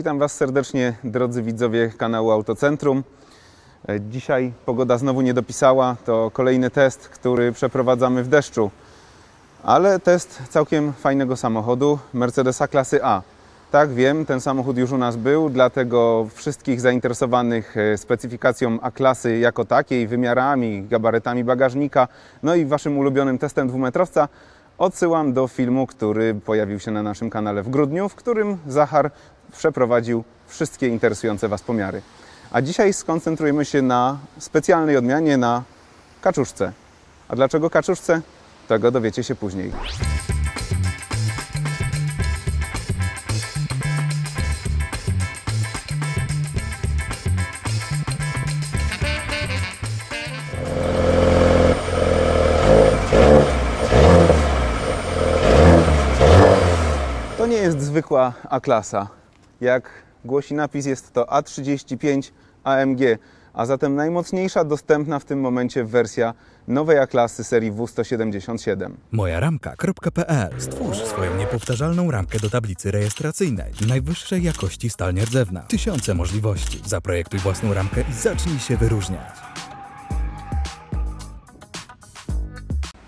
Witam Was serdecznie, drodzy widzowie kanału Autocentrum. E, Dzisiaj pogoda znowu nie dopisała. To kolejny test, który przeprowadzamy w deszczu. Ale test całkiem fajnego samochodu Mercedesa klasy A. Tak, wiem, ten samochód już u nas był, dlatego wszystkich zainteresowanych e, specyfikacją A-klasy jako takiej, wymiarami, gabarytami bagażnika, no i Waszym ulubionym testem dwumetrowca odsyłam do filmu, który pojawił się na naszym kanale w grudniu, w którym Zachar przeprowadził wszystkie interesujące Was pomiary. A dzisiaj skoncentrujemy się na specjalnej odmianie, na kaczuszce. A dlaczego kaczuszce? Tego dowiecie się później. To nie jest zwykła A-klasa. Jak głosi napis, jest to A35 AMG, a zatem najmocniejsza dostępna w tym momencie wersja nowej A-klasy serii W177. mojaramka.pl Stwórz swoją niepowtarzalną ramkę do tablicy rejestracyjnej. Najwyższej jakości stal nierdzewna. Tysiące możliwości. Zaprojektuj własną ramkę i zacznij się wyróżniać.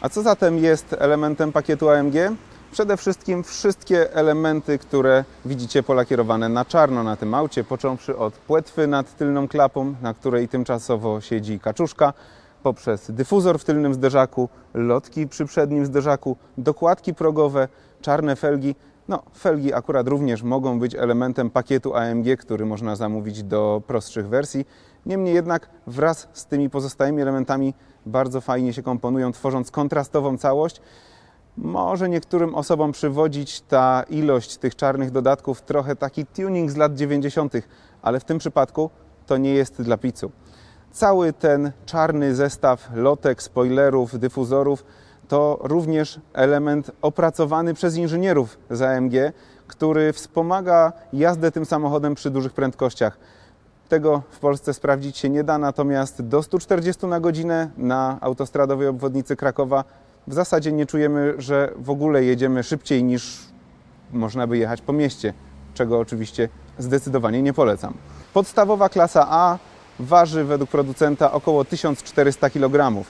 A co zatem jest elementem pakietu AMG? Przede wszystkim wszystkie elementy, które widzicie polakierowane na czarno na tym aucie, począwszy od płetwy nad tylną klapą, na której tymczasowo siedzi kaczuszka, poprzez dyfuzor w tylnym zderzaku, lotki przy przednim zderzaku, dokładki progowe, czarne felgi. No, felgi akurat również mogą być elementem pakietu AMG, który można zamówić do prostszych wersji. Niemniej jednak wraz z tymi pozostałymi elementami bardzo fajnie się komponują, tworząc kontrastową całość. Może niektórym osobom przywodzić ta ilość tych czarnych dodatków trochę taki tuning z lat 90., ale w tym przypadku to nie jest dla picu. Cały ten czarny zestaw lotek, spoilerów, dyfuzorów to również element opracowany przez inżynierów z AMG, który wspomaga jazdę tym samochodem przy dużych prędkościach. Tego w Polsce sprawdzić się nie da, natomiast do 140 na godzinę na autostradowej obwodnicy Krakowa w zasadzie nie czujemy, że w ogóle jedziemy szybciej niż można by jechać po mieście, czego oczywiście zdecydowanie nie polecam. Podstawowa klasa A waży według producenta około 1400 kg.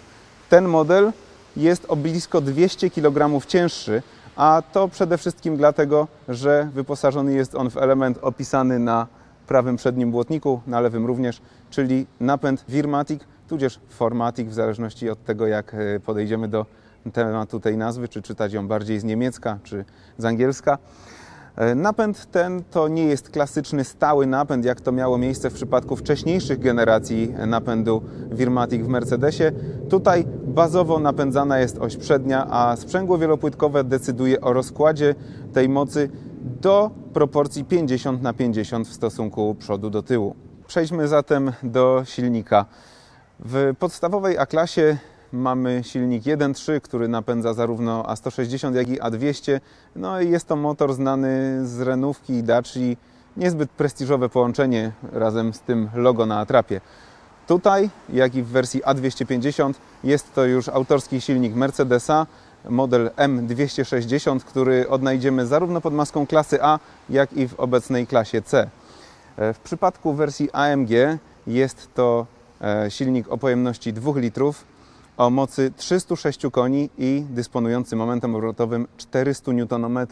Ten model jest o blisko 200 kg cięższy, a to przede wszystkim dlatego, że wyposażony jest on w element opisany na prawym przednim błotniku, na lewym również, czyli napęd Wirmatic, tudzież Formatic, w zależności od tego, jak e, podejdziemy do tematu tej nazwy, czy czytać ją bardziej z niemiecka, czy z angielska. E, Napęd ten to nie jest klasyczny stały napęd, jak to miało miejsce w przypadku wcześniejszych generacji napędu Wirmatic w Mercedesie. Tutaj bazowo napędzana jest oś przednia, a sprzęgło wielopłytkowe decyduje o rozkładzie tej mocy do proporcji 50 na 50 w stosunku przodu do tyłu. Przejdźmy zatem do silnika. W podstawowej A-klasie mamy silnik 1.3, który napędza zarówno A160, jak i A200. No i jest to motor znany z renówki i Daci. Niezbyt prestiżowe połączenie razem z tym logo na atrapie. Tutaj, jak i w wersji A250, jest to już autorski silnik Mercedesa, model M260, który odnajdziemy zarówno pod maską klasy A, jak i w obecnej klasie C. E, W przypadku wersji AMG jest to e, silnik o pojemności 2 litrów, o mocy 306 koni i dysponujący momentem obrotowym 400 Nm.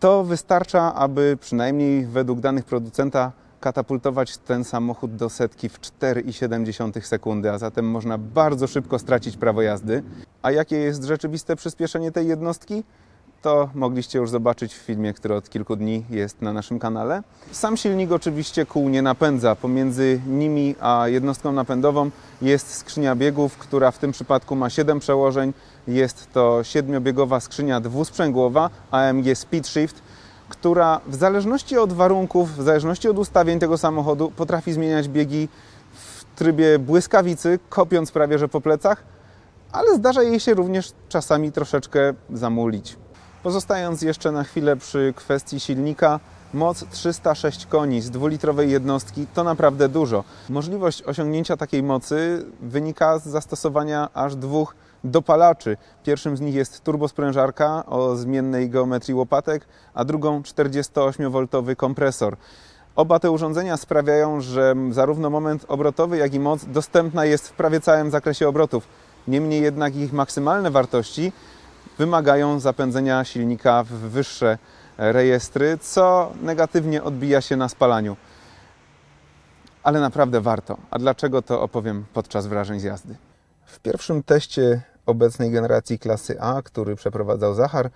To wystarcza, aby przynajmniej według danych producenta katapultować ten samochód do setki w 4,7 sekundy, a zatem można bardzo szybko stracić prawo jazdy. A jakie jest rzeczywiste przyspieszenie tej jednostki? To mogliście już zobaczyć w filmie, który od kilku dni jest na naszym kanale. Sam silnik oczywiście kół nie napędza. Pomiędzy nimi a jednostką napędową jest skrzynia biegów, która w tym przypadku ma 7 przełożeń. Jest to siedmiobiegowa skrzynia dwusprzęgłowa AMG Speed Shift, która w zależności od warunków, w zależności od ustawień tego samochodu potrafi zmieniać biegi w trybie błyskawicy, kopiąc prawie że po plecach, ale zdarza jej się również czasami troszeczkę zamulić. Pozostając jeszcze na chwilę przy kwestii silnika, Moc 306 koni z dwulitrowej jednostki to naprawdę dużo. Możliwość osiągnięcia takiej mocy wynika z zastosowania aż dwóch dopalaczy. Pierwszym z nich jest turbosprężarka o zmiennej geometrii łopatek, a drugą 48V kompresor. Oba te urządzenia sprawiają, że zarówno moment obrotowy, jak i moc dostępna jest w prawie całym zakresie obrotów. Niemniej jednak ich maksymalne wartości wymagają zapędzenia silnika w wyższe rejestry, co negatywnie odbija się na spalaniu. Ale naprawdę warto. A dlaczego to opowiem podczas wrażeń z jazdy. W pierwszym teście obecnej generacji klasy A, który przeprowadzał Zachar,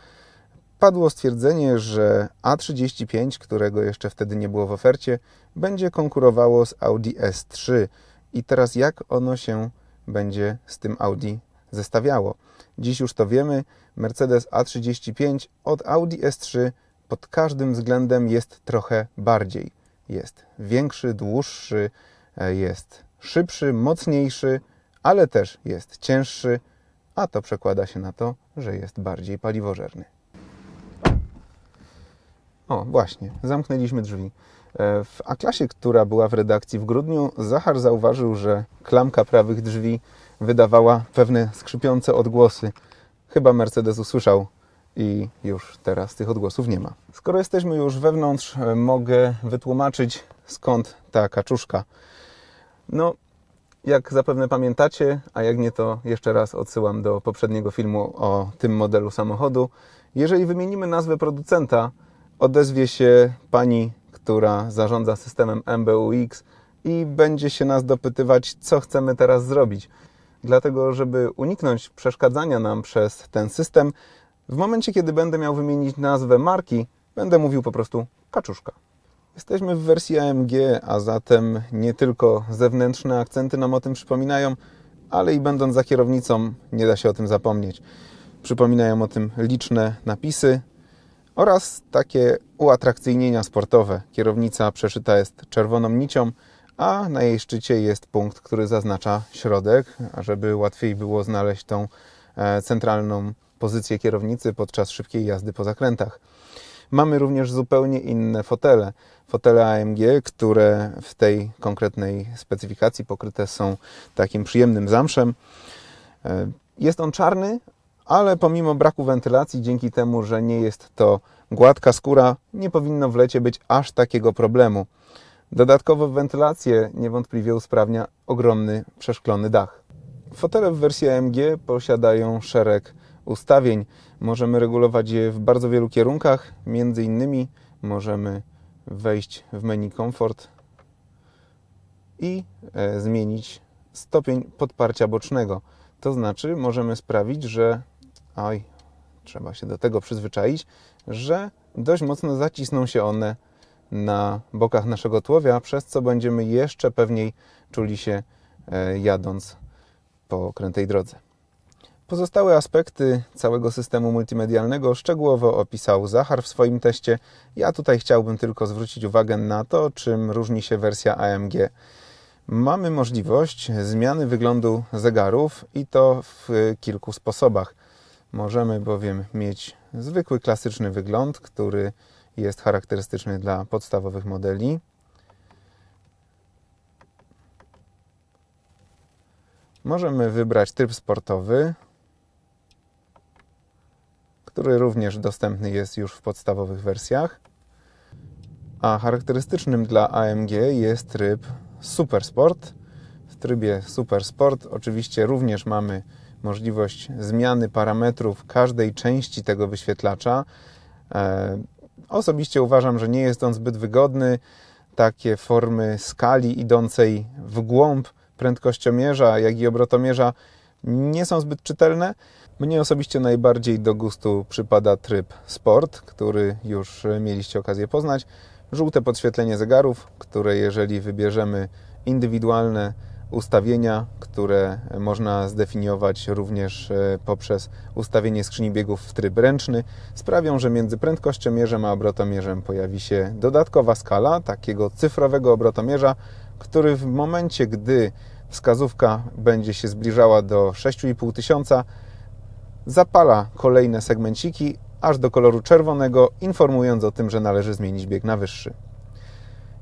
padło stwierdzenie, że A35, którego jeszcze wtedy nie było w ofercie, będzie konkurowało z Audi S3. I teraz jak ono się będzie z tym Audi zestawiało? Dziś już to wiemy, Mercedes A35 od Audi S3 pod każdym względem jest trochę bardziej. Jest większy, dłuższy, e, jest szybszy, mocniejszy, ale też jest cięższy, a to przekłada się na to, że jest bardziej paliwożerny. O, właśnie, zamknęliśmy drzwi. E, W A-klasie, która była w redakcji w grudniu, Zachar zauważył, że klamka prawych drzwi wydawała pewne skrzypiące odgłosy. Chyba Mercedes usłyszał i już teraz tych odgłosów nie ma. Skoro jesteśmy już wewnątrz, e, mogę wytłumaczyć skąd ta kaczuszka. No, jak zapewne pamiętacie, a jak nie, to jeszcze raz odsyłam do poprzedniego filmu o tym modelu samochodu. Jeżeli wymienimy nazwę producenta, odezwie się pani, która zarządza systemem MBUX i będzie się nas dopytywać, co chcemy teraz zrobić. Dlatego, żeby uniknąć przeszkadzania nam przez ten system, w momencie, kiedy będę miał wymienić nazwę marki, będę mówił po prostu kaczuszka. Jesteśmy w wersji AMG, a zatem nie tylko zewnętrzne akcenty nam o tym przypominają, ale i będąc za kierownicą, nie da się o tym zapomnieć. Przypominają o tym liczne napisy oraz takie uatrakcyjnienia sportowe. Kierownica przeszyta jest czerwoną nicią, a na jej szczycie jest punkt, który zaznacza środek, żeby łatwiej było znaleźć tą e, centralną pozycję kierownicy podczas szybkiej jazdy po zakrętach. Mamy również zupełnie inne fotele. Fotele AMG, które w tej konkretnej specyfikacji pokryte są takim przyjemnym zamszem. E, Jest on czarny, ale pomimo braku wentylacji, dzięki temu, że nie jest to gładka skóra, nie powinno w lecie być aż takiego problemu. Dodatkowo wentylację niewątpliwie usprawnia ogromny przeszklony dach. Fotele w wersji AMG posiadają szereg ustawień. Możemy regulować je w bardzo wielu kierunkach. Między innymi możemy wejść w menu komfort i e, zmienić stopień podparcia bocznego. To znaczy możemy sprawić, że oj, trzeba się do tego przyzwyczaić, że dość mocno zacisną się one na bokach naszego tułowia, przez co będziemy jeszcze pewniej czuli się e, jadąc po krętej drodze. Pozostałe aspekty całego systemu multimedialnego szczegółowo opisał Zachar w swoim teście. Ja tutaj chciałbym tylko zwrócić uwagę na to, czym różni się wersja AMG. Mamy możliwość zmiany wyglądu zegarów i to w kilku sposobach. Możemy bowiem mieć zwykły, klasyczny wygląd, który jest charakterystyczny dla podstawowych modeli. Możemy wybrać tryb sportowy, który również dostępny jest już w podstawowych wersjach. A charakterystycznym dla AMG jest tryb Super Sport. W trybie Super Sport oczywiście również mamy możliwość zmiany parametrów każdej części tego wyświetlacza. Osobiście uważam, że nie jest on zbyt wygodny. Takie formy skali idącej w głąb prędkościomierza, jak i obrotomierza nie są zbyt czytelne. Mnie osobiście najbardziej do gustu przypada tryb Sport, który już mieliście okazję poznać. Żółte podświetlenie zegarów, które jeżeli wybierzemy indywidualne ustawienia, które można zdefiniować również e, poprzez ustawienie skrzyni biegów w tryb ręczny, sprawią, że między prędkościomierzem a obrotomierzem pojawi się dodatkowa skala takiego cyfrowego obrotomierza, który w momencie, gdy wskazówka będzie się zbliżała do 6,5 tysiąca, zapala kolejne segmenciki, aż do koloru czerwonego, informując o tym, że należy zmienić bieg na wyższy.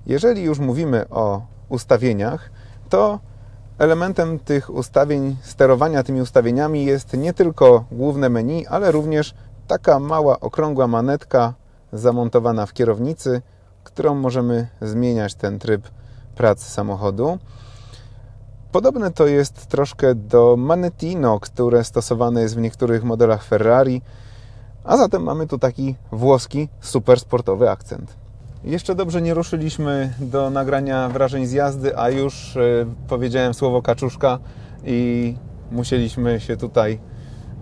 Jeżeli już mówimy o ustawieniach, to elementem tych ustawień, sterowania tymi ustawieniami jest nie tylko główne menu, ale również taka mała okrągła manetka zamontowana w kierownicy, którą możemy zmieniać ten tryb pracy samochodu. Podobne to jest troszkę do Manettino, które stosowane jest w niektórych modelach Ferrari, a zatem mamy tu taki włoski, super sportowy akcent. Jeszcze dobrze nie ruszyliśmy do nagrania wrażeń z jazdy, a już e, powiedziałem słowo kaczuszka i musieliśmy się tutaj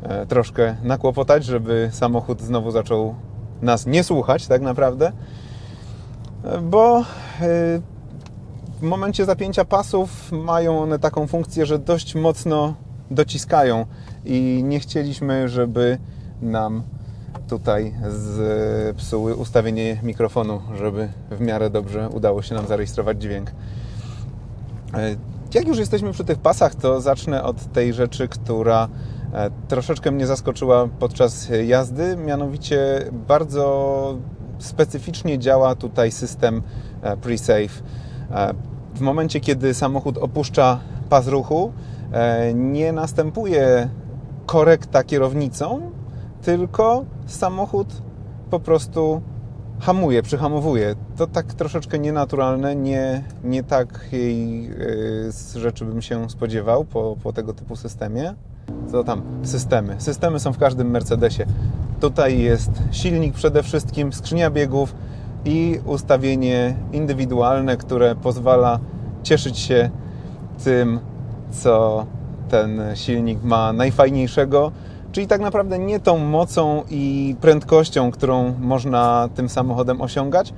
e, troszkę nakłopotać, żeby samochód znowu zaczął nas nie słuchać tak naprawdę, E, bo w momencie zapięcia pasów mają one taką funkcję, że dość mocno dociskają i nie chcieliśmy, żeby nam tutaj zepsuły ustawienie mikrofonu, żeby w miarę dobrze udało się nam zarejestrować dźwięk. E, Jak już jesteśmy przy tych pasach, to zacznę od tej rzeczy, która e, troszeczkę mnie zaskoczyła podczas jazdy, mianowicie bardzo specyficznie działa tutaj system e, pre-save. W momencie, kiedy samochód opuszcza pas ruchu, nie następuje korekta kierownicą, tylko samochód po prostu hamuje, przyhamowuje. To tak troszeczkę nienaturalne, nie, nie takiej y, rzeczy bym się spodziewał po, po tego typu systemie. Co tam? Systemy. Systemy są w każdym Mercedesie. Tutaj jest silnik przede wszystkim, skrzynia biegów i ustawienie indywidualne, które pozwala cieszyć się tym, co ten silnik ma najfajniejszego, czyli tak naprawdę nie tą mocą i prędkością, którą można tym samochodem osiągać,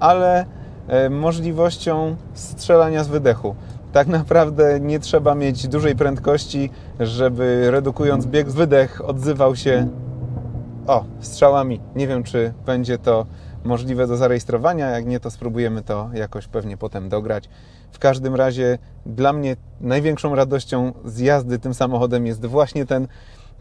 ale e, możliwością strzelania z wydechu. Tak naprawdę nie trzeba mieć dużej prędkości, żeby redukując bieg wydech odzywał się o, strzałami. Nie wiem, czy będzie to możliwe do zarejestrowania. Jak nie, to spróbujemy to jakoś pewnie potem dograć. W każdym razie dla mnie największą radością z jazdy tym samochodem jest właśnie ten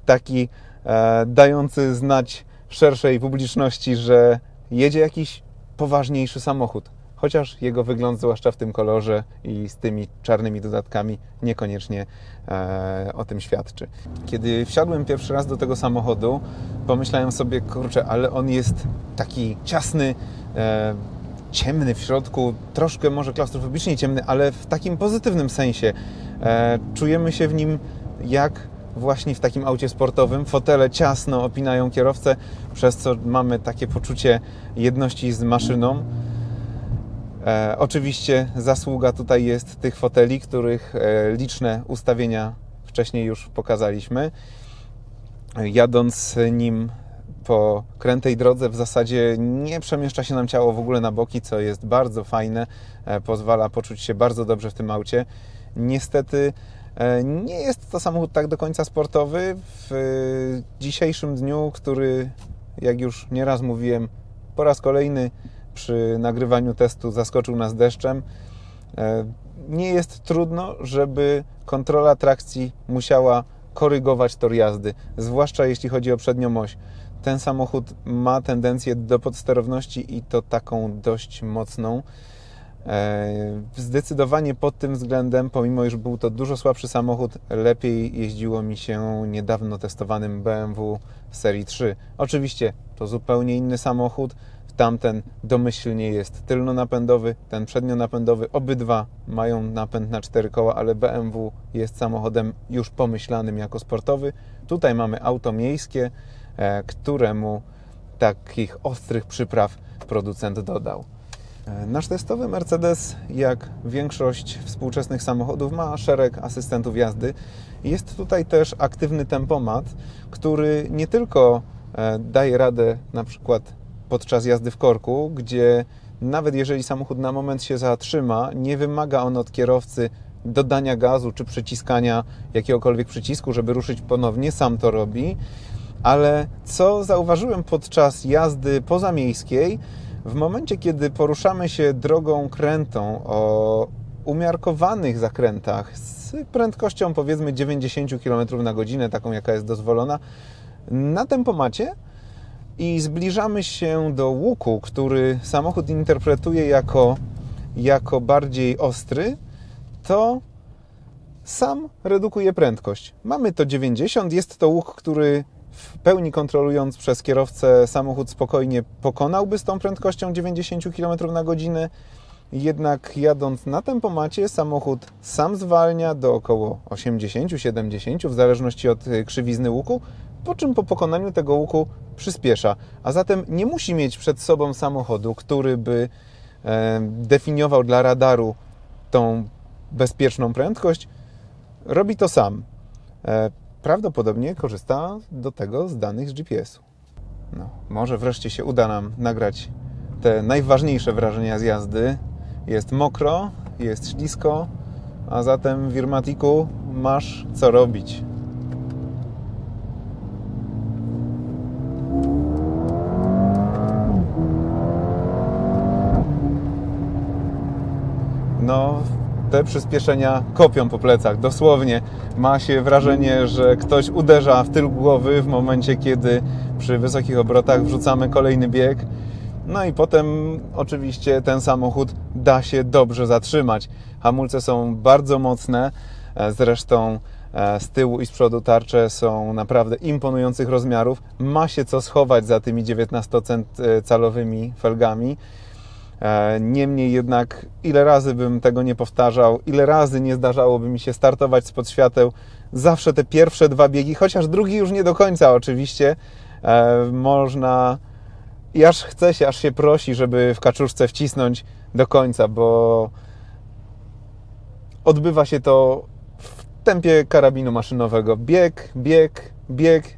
taki e, dający znać szerszej publiczności, że jedzie jakiś poważniejszy samochód. Chociaż jego wygląd, zwłaszcza w tym kolorze i z tymi czarnymi dodatkami, niekoniecznie e, o tym świadczy. Kiedy wsiadłem pierwszy raz do tego samochodu, pomyślałem sobie, kurczę, ale on jest taki ciasny, e, ciemny w środku, troszkę może klaustrofobicznie ciemny, ale w takim pozytywnym sensie. E, czujemy się w nim jak właśnie w takim aucie sportowym. Fotele ciasno opinają kierowcę, przez co mamy takie poczucie jedności z maszyną. E, oczywiście zasługa tutaj jest tych foteli, których e, liczne ustawienia wcześniej już pokazaliśmy. Jadąc nim po krętej drodze w zasadzie nie przemieszcza się nam ciało w ogóle na boki, co jest bardzo fajne, e, pozwala poczuć się bardzo dobrze w tym aucie. Niestety nie jest to samochód tak do końca sportowy. W e, dzisiejszym dniu, który, jak już nieraz mówiłem, po raz kolejny przy nagrywaniu testu zaskoczył nas deszczem, e, nie jest trudno, żeby kontrola trakcji musiała korygować tor jazdy, zwłaszcza jeśli chodzi o przednią oś. Ten samochód ma tendencję do podsterowności i to taką dość mocną. E, Zdecydowanie pod tym względem, pomimo iż był to dużo słabszy samochód, lepiej jeździło mi się niedawno testowanym BMW serii 3. Oczywiście to zupełnie inny samochód. Tamten domyślnie jest tylnonapędowy, ten przednionapędowy. Obydwa mają napęd na cztery koła, ale BMW jest samochodem już pomyślanym jako sportowy. Tutaj mamy auto miejskie, e, któremu takich ostrych przypraw producent dodał. E, Nasz testowy Mercedes, jak większość współczesnych samochodów, ma szereg asystentów jazdy. Jest tutaj też aktywny tempomat, który nie tylko e, daje radę na przykład podczas jazdy w korku, gdzie nawet jeżeli samochód na moment się zatrzyma, nie wymaga on od kierowcy dodania gazu czy przyciskania jakiegokolwiek przycisku, żeby ruszyć ponownie, sam to robi. Ale co zauważyłem podczas jazdy pozamiejskiej, w momencie, kiedy poruszamy się drogą krętą o umiarkowanych zakrętach z prędkością powiedzmy 90 km na godzinę, taką jaka jest dozwolona, na tempomacie i zbliżamy się do łuku, który samochód interpretuje jako, jako bardziej ostry, to sam redukuje prędkość. Mamy to 90, jest to łuk, który w pełni kontrolując przez kierowcę samochód spokojnie pokonałby z tą prędkością 90 km na godzinę. Jednak jadąc na tempomacie samochód sam zwalnia do około 80-70 w zależności od y, krzywizny łuku, po czym po pokonaniu tego łuku przyspiesza. A zatem nie musi mieć przed sobą samochodu, który by e, definiował dla radaru tą bezpieczną prędkość. Robi to sam. E, prawdopodobnie korzysta do tego z danych z GPS-u. No, może wreszcie się uda nam nagrać te najważniejsze wrażenia z jazdy. Jest mokro, jest ślisko, a zatem w Irmatiku masz co robić. No, te przyspieszenia kopią po plecach, dosłownie. Ma się wrażenie, że ktoś uderza w tył głowy w momencie, kiedy przy wysokich obrotach wrzucamy kolejny bieg. No i potem oczywiście ten samochód da się dobrze zatrzymać. Hamulce są bardzo mocne, e, zresztą e, z tyłu i z przodu tarcze są naprawdę imponujących rozmiarów. Ma się co schować za tymi 19-calowymi felgami. E, Niemniej jednak, ile razy bym tego nie powtarzał, ile razy nie zdarzałoby mi się startować spod świateł, zawsze te pierwsze dwa biegi, chociaż drugi już nie do końca oczywiście, e, można i aż chce się, aż się prosi, żeby w kaczuszce wcisnąć do końca, bo odbywa się to w tempie karabinu maszynowego. Bieg, bieg, bieg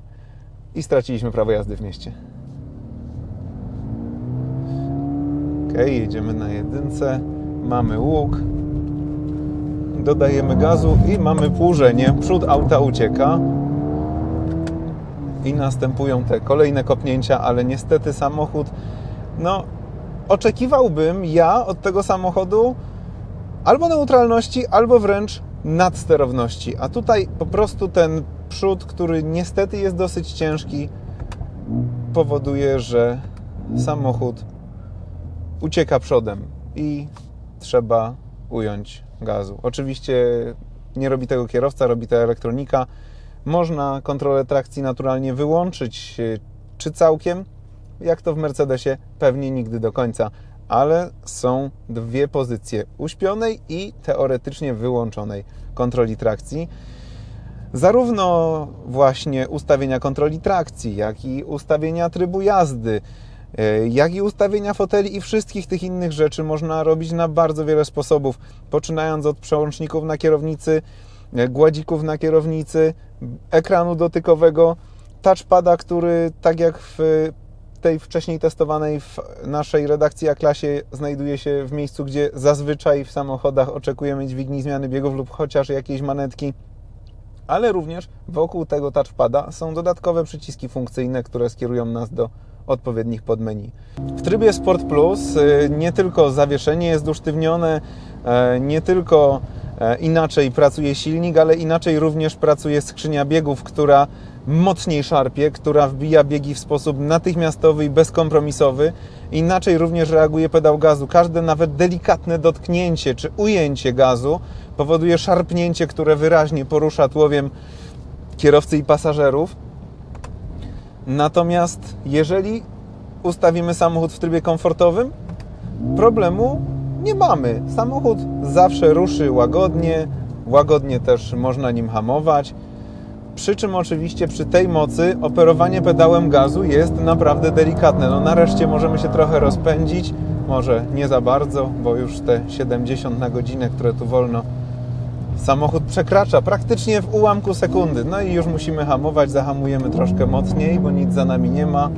i straciliśmy prawo jazdy w mieście. Jedziemy na jedynce. Mamy łuk. Dodajemy gazu i mamy płużenie. Przód auta ucieka. I następują te kolejne kopnięcia, ale niestety samochód, no, oczekiwałbym ja od tego samochodu albo neutralności, albo wręcz nadsterowności. A tutaj po prostu ten przód, który niestety jest dosyć ciężki, powoduje, że samochód ucieka przodem i trzeba ująć gazu. Oczywiście nie robi tego kierowca, robi to elektronika. Można kontrolę trakcji naturalnie wyłączyć, e, czy całkiem, jak to w Mercedesie, pewnie nigdy do końca, ale są dwie pozycje uśpionej i teoretycznie wyłączonej kontroli trakcji. Zarówno właśnie ustawienia kontroli trakcji, jak i ustawienia trybu jazdy, jak i ustawienia foteli i wszystkich tych innych rzeczy można robić na bardzo wiele sposobów, poczynając od przełączników na kierownicy, e, gładzików na kierownicy, ekranu dotykowego, touchpada, który tak jak w tej wcześniej testowanej w naszej redakcji A-klasie znajduje się w miejscu, gdzie zazwyczaj w samochodach oczekujemy dźwigni zmiany biegów lub chociaż jakiejś manetki. Ale również wokół tego touchpada są dodatkowe przyciski funkcyjne, które skierują nas do odpowiednich podmenu. W trybie Sport Plus y, nie tylko zawieszenie jest usztywnione, e, nie tylko e, inaczej pracuje silnik, ale inaczej również pracuje skrzynia biegów, która mocniej szarpie, która wbija biegi w sposób natychmiastowy i bezkompromisowy. Inaczej również reaguje pedał gazu. Każde nawet delikatne dotknięcie czy ujęcie gazu powoduje szarpnięcie, które wyraźnie porusza tłowiem kierowcy i pasażerów. Natomiast jeżeli ustawimy samochód w trybie komfortowym, problemu nie mamy. Samochód zawsze ruszy łagodnie, łagodnie też można nim hamować. Przy czym oczywiście przy tej mocy operowanie pedałem gazu jest naprawdę delikatne. No nareszcie możemy się trochę rozpędzić, może nie za bardzo, bo już te 70 na godzinę, które tu wolno samochód przekracza praktycznie w ułamku sekundy. No i już musimy hamować, zahamujemy troszkę mocniej, bo nic za nami nie ma.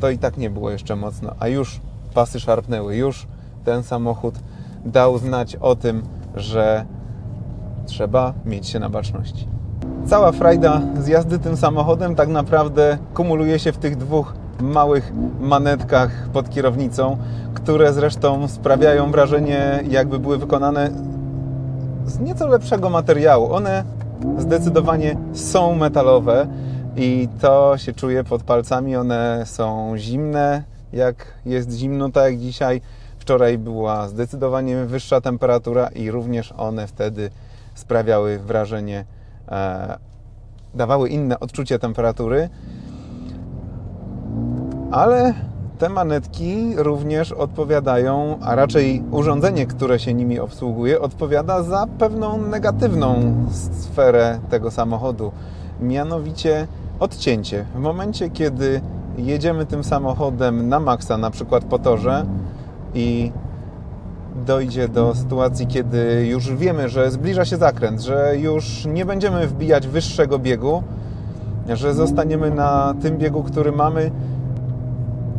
To i tak nie było jeszcze mocno, a już pasy szarpnęły, już ten samochód dał znać o tym, że trzeba mieć się na baczności. Cała frajda z jazdy tym samochodem tak naprawdę kumuluje się w tych dwóch małych manetkach pod kierownicą, które zresztą sprawiają wrażenie, jakby były wykonane z nieco lepszego materiału. One zdecydowanie są metalowe. i to się czuje pod palcami. One są zimne, jak jest zimno, tak jak dzisiaj. Wczoraj była zdecydowanie wyższa temperatura i również one wtedy sprawiały wrażenie, e, dawały inne odczucie temperatury. Ale te manetki również odpowiadają, a raczej urządzenie, które się nimi obsługuje, odpowiada za pewną negatywną sferę tego samochodu. Mianowicie odcięcie. W momencie, kiedy jedziemy tym samochodem na maksa, na przykład po torze i dojdzie do sytuacji, kiedy już wiemy, że zbliża się zakręt, że już nie będziemy wbijać wyższego biegu, że zostaniemy na tym biegu, który mamy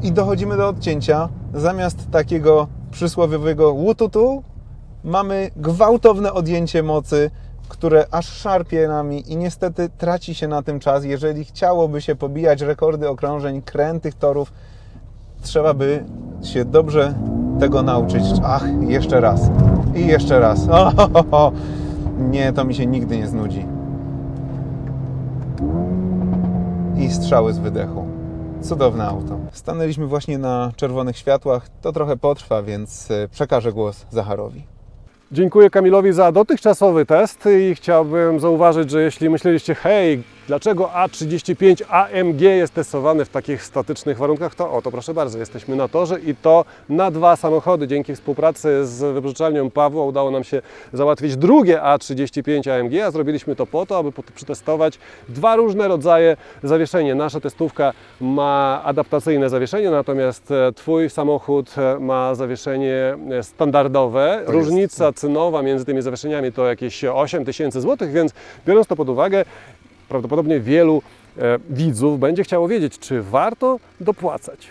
i dochodzimy do odcięcia. Zamiast takiego przysłowiowego łututu mamy gwałtowne odjęcie mocy, które aż szarpie nami i niestety traci się na tym czas. Jeżeli chciałoby się pobijać rekordy okrążeń, krętych torów, trzeba by się dobrze tego nauczyć. Ach, jeszcze raz. I jeszcze raz. O, ho, ho, ho. Nie, to mi się nigdy nie znudzi. I strzały z wydechu. Cudowne auto. Stanęliśmy właśnie na czerwonych światłach. To trochę potrwa, więc e, przekażę głos Zacharowi. Dziękuję Kamilowi za dotychczasowy test i chciałbym zauważyć, że jeśli myśleliście, hej, dlaczego A35 AMG jest testowany w takich statycznych warunkach, to oto proszę bardzo, jesteśmy na torze i to na dwa samochody. Dzięki współpracy z wypożyczalnią Pawła udało nam się załatwić drugie A35 AMG, a zrobiliśmy to po to, aby przetestować dwa różne rodzaje zawieszenia. Nasza testówka ma adaptacyjne zawieszenie, natomiast e, Twój samochód e, ma zawieszenie e, standardowe. Różnica cenowa między tymi zawieszeniami to jakieś 8 tysięcy złotych, więc biorąc to pod uwagę, prawdopodobnie wielu e, widzów będzie chciało wiedzieć, czy warto dopłacać.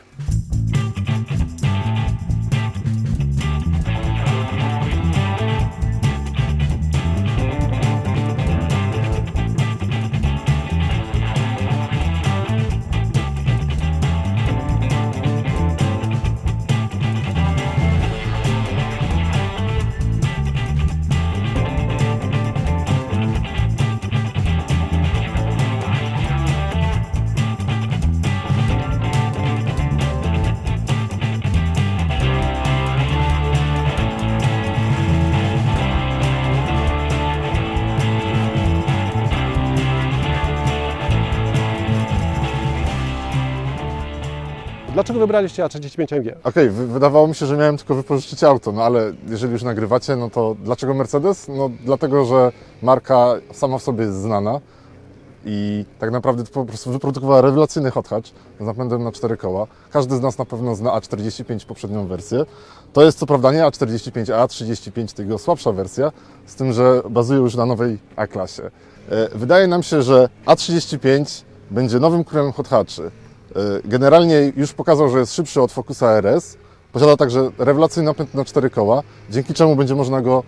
Dlaczego wybraliście A35 AMG? Okej, wy- wydawało mi się, że miałem tylko wypożyczyć auto, no ale jeżeli już nagrywacie, no to dlaczego Mercedes? No dlatego, że marka sama w sobie jest znana i tak naprawdę po prostu wyprodukowała rewelacyjny hot hatch z napędem na cztery koła. Każdy z nas na pewno zna A45 poprzednią wersję. To jest co prawda nie A45, a A35 to jego słabsza wersja, z tym, że bazuje już na nowej A-klasie. E, Wydaje nam się, że A35 będzie nowym królem hot hatchy. E, Generalnie już pokazał, że jest szybszy od Focusa RS. Posiada także rewelacyjny napęd na cztery koła, dzięki czemu będzie można go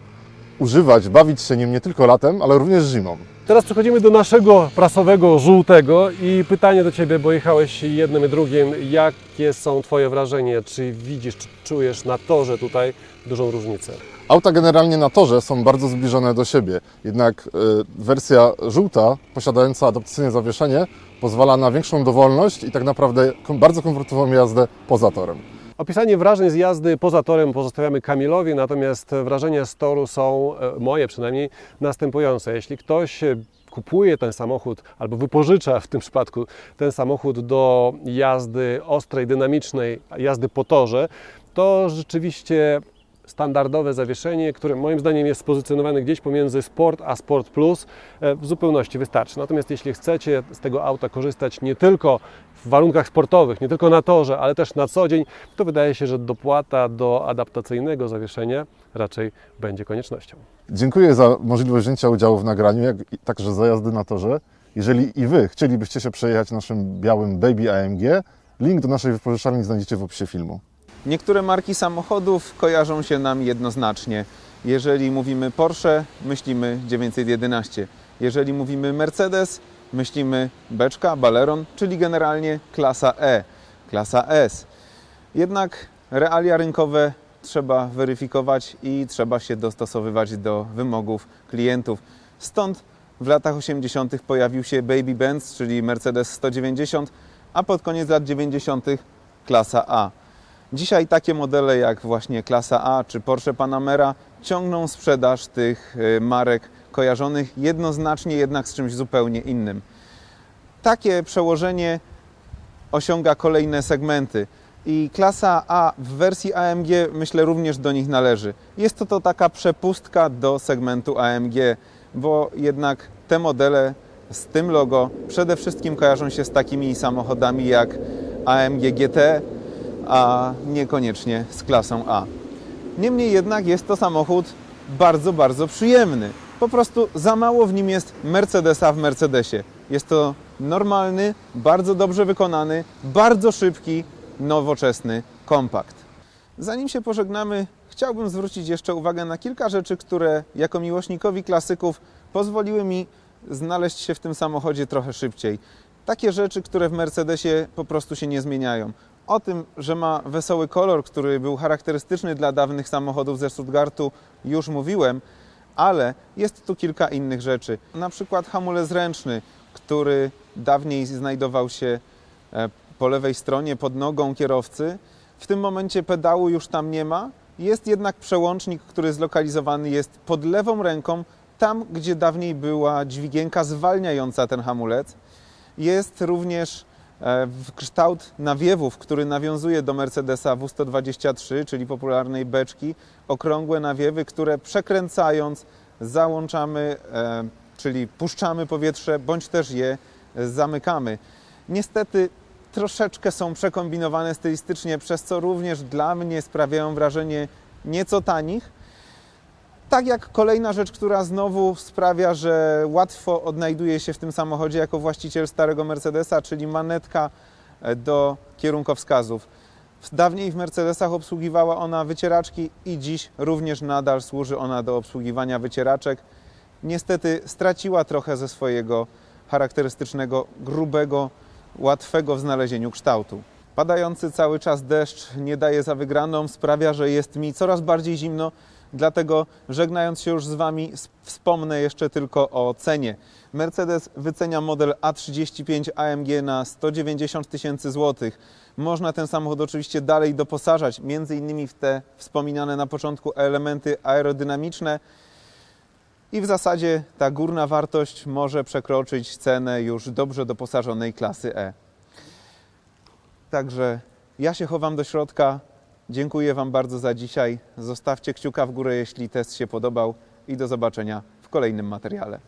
używać, bawić się nim nie tylko latem, ale również zimą. Teraz przechodzimy do naszego prasowego żółtego i pytanie do Ciebie, bo jechałeś jednym i drugim. Jakie są Twoje wrażenia? Czy widzisz, czy czujesz na torze tutaj dużą różnicę? Auta generalnie na torze są bardzo zbliżone do siebie, jednak e, wersja żółta, posiadająca adaptacyjne zawieszenie, pozwala na większą dowolność i tak naprawdę bardzo komfortową jazdę poza torem. Opisanie wrażeń z jazdy poza torem pozostawiamy Kamilowi, natomiast wrażenia z toru są, e, moje przynajmniej, następujące. Jeśli ktoś e, kupuje ten samochód albo wypożycza w tym przypadku ten samochód do jazdy ostrej, dynamicznej, jazdy po torze, to rzeczywiście standardowe zawieszenie, które moim zdaniem jest spozycjonowane gdzieś pomiędzy Sport a Sport Plus, e, w zupełności wystarczy. Natomiast jeśli chcecie z tego auta korzystać nie tylko w warunkach sportowych, nie tylko na torze, ale też na co dzień, to wydaje się, że dopłata do adaptacyjnego zawieszenia raczej będzie koniecznością. Dziękuję za możliwość wzięcia udziału w nagraniu, jak także za jazdy na torze. Jeżeli i Wy chcielibyście się przejechać naszym białym Baby AMG, link do naszej wypożyczalni znajdziecie w opisie filmu. Niektóre marki samochodów kojarzą się nam jednoznacznie. Jeżeli mówimy Porsche, myślimy 911. Jeżeli mówimy Mercedes, myślimy beczka, baleron, czyli generalnie klasa E, klasa S. Jednak realia rynkowe trzeba weryfikować i trzeba się dostosowywać do wymogów klientów. Stąd W latach 80. pojawił się Baby Benz, czyli Mercedes 190, a pod koniec lat 90. klasa A. Dzisiaj takie modele jak właśnie klasa A czy Porsche Panamera ciągną sprzedaż tych y, marek kojarzonych jednoznacznie jednak z czymś zupełnie innym. Takie przełożenie osiąga kolejne segmenty. I klasa A w wersji AMG myślę również do nich należy. Jest to, to taka przepustka do segmentu AMG, bo jednak te modele z tym logo przede wszystkim kojarzą się z takimi samochodami jak AMG GT, a niekoniecznie z klasą A. Niemniej jednak jest to samochód bardzo, bardzo przyjemny. Po prostu za mało w nim jest Mercedesa w Mercedesie. Jest to normalny, bardzo dobrze wykonany, bardzo szybki, nowoczesny kompakt. Zanim się pożegnamy, chciałbym zwrócić jeszcze uwagę na kilka rzeczy, które jako miłośnikowi klasyków pozwoliły mi znaleźć się w tym samochodzie trochę szybciej. Takie rzeczy, które w Mercedesie po prostu się nie zmieniają. O tym, że ma wesoły kolor, który był charakterystyczny dla dawnych samochodów ze Stuttgartu, już mówiłem, ale jest tu kilka innych rzeczy. Na przykład hamulec ręczny, który dawniej znajdował się e, po lewej stronie pod nogą kierowcy. W tym momencie pedału już tam nie ma. Jest jednak przełącznik, który zlokalizowany jest pod lewą ręką, tam gdzie dawniej była dźwigienka zwalniająca ten hamulec. Jest również w kształt nawiewów, który nawiązuje do Mercedesa W123, czyli popularnej beczki, okrągłe nawiewy, które przekręcając załączamy, e, czyli puszczamy powietrze, bądź też je zamykamy. Niestety troszeczkę są przekombinowane stylistycznie, przez co również dla mnie sprawiają wrażenie nieco tanich. Tak jak kolejna rzecz, która znowu sprawia, że łatwo odnajduje się w tym samochodzie jako właściciel starego Mercedesa, czyli manetka e, do kierunkowskazów. Dawniej w Mercedesach obsługiwała ona wycieraczki i dziś również nadal służy ona do obsługiwania wycieraczek. Niestety straciła trochę ze swojego charakterystycznego, grubego, łatwego w znalezieniu kształtu. Padający cały czas deszcz nie daje za wygraną, sprawia, że jest mi coraz bardziej zimno, dlatego żegnając się już z Wami, wspomnę jeszcze tylko o cenie. Mercedes wycenia model A35 AMG na 190 tysięcy złotych. Można ten samochód oczywiście dalej doposażać, między innymi w te wspominane na początku elementy aerodynamiczne, i w zasadzie ta górna wartość może przekroczyć cenę już dobrze doposażonej klasy E. Także ja się chowam do środka. Dziękuję Wam bardzo za dzisiaj. Zostawcie kciuka w górę, jeśli test się podobał i do zobaczenia w kolejnym materiale.